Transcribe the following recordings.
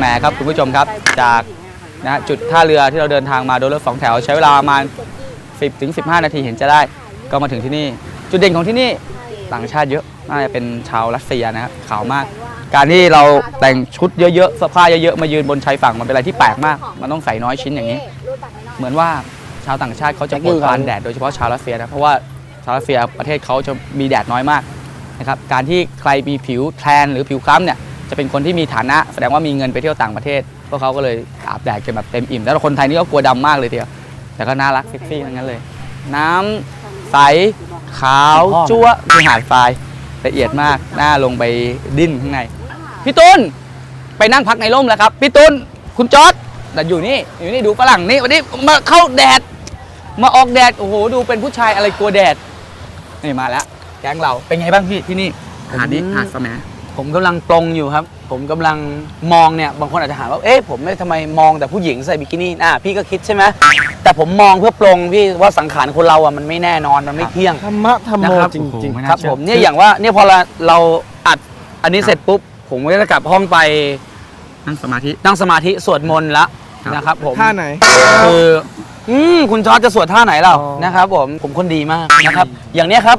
แมครับคุณผู้ชมครับจากนะจุดท่าเรือที่เราเดินทางมาโดยรถสองแถวใช้เวลาประมาณ 10ถึง15 นาทีเห็นจะได้ก็มาถึงที่นี่ จุดเด่นของที่นี่ต่างชาติเยอะน่าจะเป็นชาวรัสเซียนะครับขาวมาก การที่เราแต่งชุดเยอะๆเสื้อผ้าเยอะๆมายืนบนชายฝั่งมันเป็นอะไรที่แปลกมาก มันต้องใส่น้อยชิ้นอย่างนี้ เหมือนว่าชาวต่างชาติเขาจะปวดปรานแดดโดยเฉพาะชาวรัสเซียนะเพราะว่าชาวรัสเซียประเทศเขาจะมีแดดน้อยมากนะครับการที่ใครมีผิวแทนหรือผิวคล้ำเนี่ย จะเป็นคนที่มีฐานะแสดงว่ามีเงินไปเที่ยวต่างประเทศพวกเขาก็เลยอาบแดดกันแบบเต็มอิ่ม แล้วคนไทยนี่ก็กลัวดำมากเลยทีเดียว แต่ก็น่ารักเซ็กซี่ทั้งนั้นเลย น้ำใสขาวจั๊วคือหาดทรายละเอียดมากน่าลงไปดิ้นข้างในพี่ตุลไปนั่งพักในร่มแล้วครับพี่ตุลคุณจอร์ดแต่อยู่นี่อยู่นี่ดูฝรั่งนี่วันนี้มาเข้าแดด มาออกแดดโอ้โหดูเป็นผู้ชายอะไรกลัวแดดนี่มาแล้วแก๊งเราเป็นไงบ้างพี่ที่นี่หาดนี้หาดสม ผมกำลังปรงอยู่ครับ ผมกำลังมองเนี่ยบางคนอาจจะถามว่าเอ๊ะผมไม่ทำไมมองแต่ผู้หญิงใส่บิกินี่อะพี่ก็คิดใช่ไหมแต่ผมมองเพื่อปรงพี่ว่าสังขารคนเราอะมันไม่แน่นอนมันไม่เที่ยงธรรมะธรรมโมนะครับจริงไม่คน่ารับเชื่อผมเนี่ยอย่างว่าเนี่ยพอเราเราอัดอันนี้เสร็จปุ๊บผมก็จะกลับห้องไปนั่งสมาธินั่งสมาธิสวดมนต์ละครับนะครับผมๆท่าไหนคืออืมคุณจอร์จจะสวดท่าไหนเราอ๋อนะครับผมผมคนดีมากนะครับ อย่างเนี้ยครับ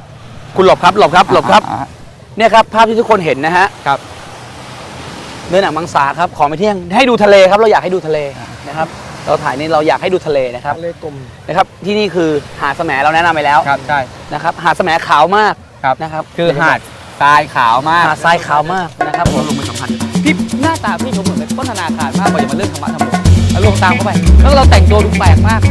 คุณหลบครับหลบครับหลบครับอ่า เนี่ยครับภาพที่ทุกคนเห็นนะฮะครับเนื้อหนังมังสาครับของไม่เที่ยงให้ดูทะเลครับเราอยากให้ดูทะเลนะครับเราถ่ายนี่เราอยากให้ดูทะเลนะครับเลกลมนะครับที่นี่คือหาดแสมเราแนะนำไปแล้วครับใช่นะครับหาดแสมขาวมากครับนะครับ คือหาดทรายขาวมากหาดทรายขาวมากนะครับผมลงไปสัมผัสพี่หน้าตาพี่ชมเหมือนเป็นต้นธนาคารมากกว่าจะมาเรื่องธรรมะธรรมโมแล้วลงตามเข้าไป แล้วเราแต่งตัวดูแปลกมาก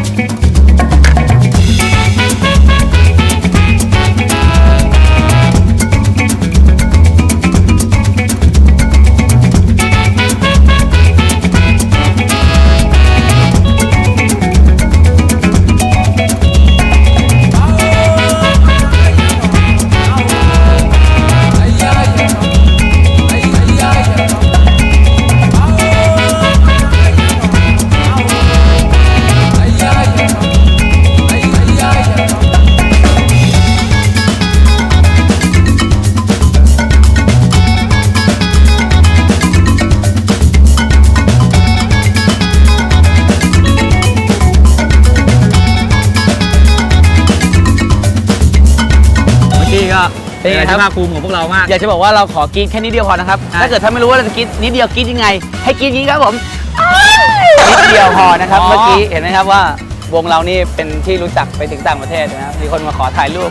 กี้ก็เป็นอะไรที่ภาคภูมิของพวกเรามาก อยากจะบอกว่าเราขอกรีดแค่นิดเดียวพอนะครับใช่ถ้าเกิดท่านไม่รู้ว่าเราจะกรีดนิดเดียวกรีดยังไง ให้กรีดอย่างนี้ครับผมนิดเดียวพอนะครับ เมื่อกี้เห็นไหมครับว่าวงเรานี่เป็นที่รู้จักไปถึงต่างประเทศนะครับมีคนมาขอถ่ายรูป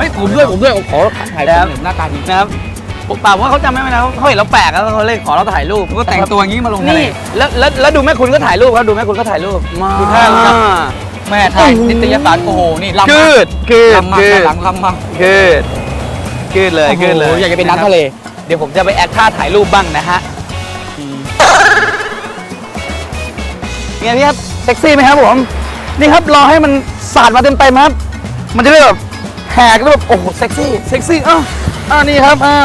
เฮ้ยผมด้วยผมด้วยผมขอถ่ายแล้วผมหน้าตาดีนะครับผม เปล่าว่าเขาจำไม่ได้นะเขาเห็นเราแปลกแล้วเขาเลยขอเราถ่ายรูปผมก็แต่งตัวอย่างนี้มาลงทะเลนี่แล้วแล้วแล้วดูแม่คุณก็ถ่ายรูปครับดูแม่คุณก็ถ่ายรูปมาดูท่าครับ แม่ถ่ายนิตยสารโอ้โหนี่ลำมากกืดกืดลำมากกืด้าดนหลังลำมากกืดกืดเลยโอ้โหกืดเลยอยากจะเป็นนักทะเล เดี๋ยวผมจะไปแอคท่าถ่ายรูปบ้างนะฮะไงพี่ครับเซ็กซี่ไหมครับผมนี่ครับรอให้มันสาดมาเต็มเต็มๆครับ มันจะได้แบบแหกแล้วแบบโอ้โหเซ็กซี่เซ็กซี่อะ อ่านี่ครับอ่า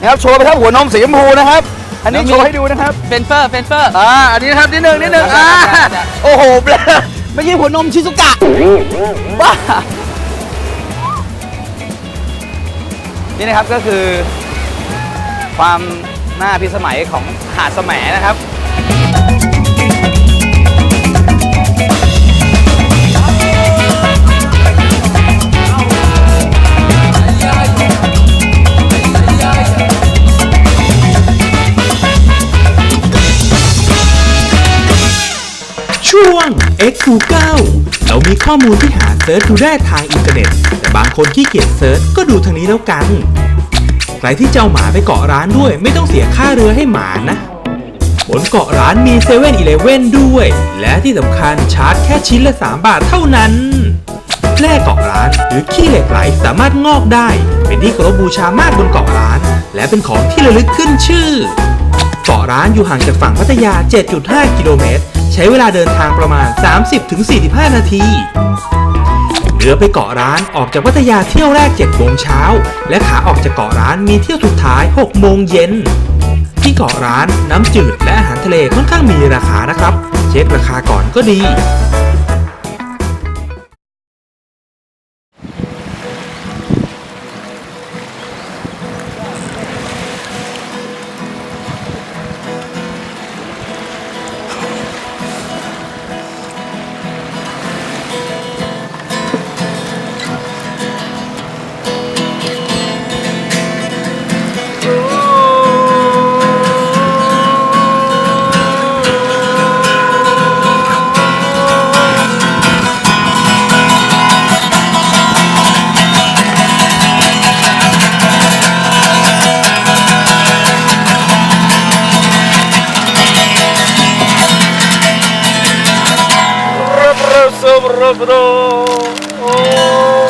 นี่ครับโชว์ไปครับหัวนมสีชมพูนะครับ อันนี้แล้วมีโชว์ให้ดูนะครับเฟนเฟอร์เฟนเฟอร์ อ่าอันนี้นะครับนิดนึงนิดนึงอ่าได้ได้โอ้โหเบลอไม่ใช่หัวนมชิซุกะบ้านี่นะครับก็คือความน่าพิสมัยของหาดแสมนะครับ x คู9เรามีข้อมูลที่หาเซิร์ชดูได้ทางอินเทอร์เน็ต แต่บางคนขี้เกียจเซิร์ชก็ดูทางนี้แล้วกัน ใครที่จะเอาหมาไปเกาะร้านด้วย ไม่ต้องเสียค่าเรือให้หมานะ บนเกาะร้านมี7 e เ e ่ e อีเลด้วย และที่สำคัญชาร์จแค่ชิ้นละ 3 บาทเท่านั้นแร่เกาะร้านหรือขี้เหล็กไหลสามารถงอกได้ เป็นที่เคารพบูชามากบนเกาะร้าน และเป็นของที่ระลึกขึ้นชื่อ เกาะร้านอยู่ห่างจากฝั่งพัทยา 7.5 กิโลเมตร ใช้เวลาเดินทางประมาณ 30-45 นาทีเรือไปเกาะร้านออกจากพัทยาเที่ยวแรก7โมงเช้า และขาออกจากเกาะร้านมีเที่ยวสุดท้าย6โมงเย็น ที่เกาะร้านน้ำจืดและอาหารทะเลค่อนข้างมีราคานะครับ เช็คราคาก่อนก็ดี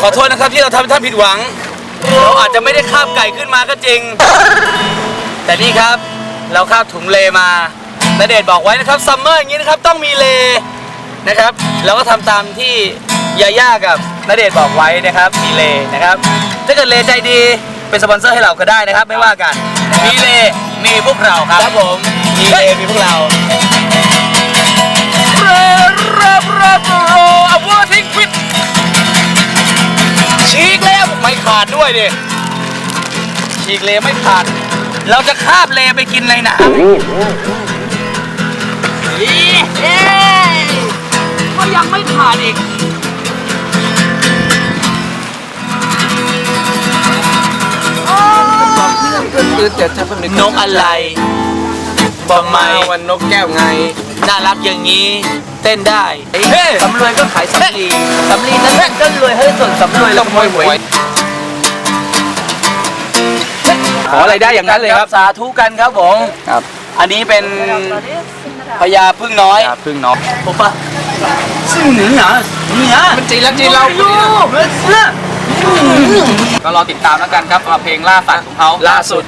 ขอโทษนะครับที่เราทำให้ท่านผิดหวัง เราอาจจะไม่ได้คาบไก่ขึ้นมาก็จริง แต่นี่ครับเราคาบถุงเลมาณเดชน์บอกไว้นะครับซัมเมอร์อย่างนี้นะครับต้องมีเลนะครับเราก็ทำตามที่ยาย่ากับณเดชน์บอกไว้นะครับมีเลนะครับถ้าเกิดเลใจดีเป็นสปอนเซอร์ให้เราก็ได้นะครับ ไม่ว่ากันมีเลมีพวกเราครับครับผมมีเลมีพวกเรา เริ่ มเริ่มโรอวอร์ทิงฟิตฉีกแล้วไม่ขาดด้วยดิ ฉีกเลไม่ขาด เราจะคาบเลไปกินในน้ำอีเอ๊ะก็ยังไม่ขาดอีกคือจะจะเป็นนกอะไร บอกไม่วันนกแก้วไง น่ารักอย่างนี้ เต้นได้สำรวยก็ขายสำลีสำลีนั้นแหละก็รวยให้ส่วนสำรวยแล้วขโมยหวยขออะไรได้อย่างนั้นเลยครับสาธุกันครับผมครับ อันนี้เป็นพญาพึ่งน้อยครับพึ่งน้องผมปะซึ่งเหนือเหนือมันจีแล้วจีเราลูกเสือก็รอติดตามแล้วกันครับสำหรับเพลงล่าฝันของเขาล่าสุด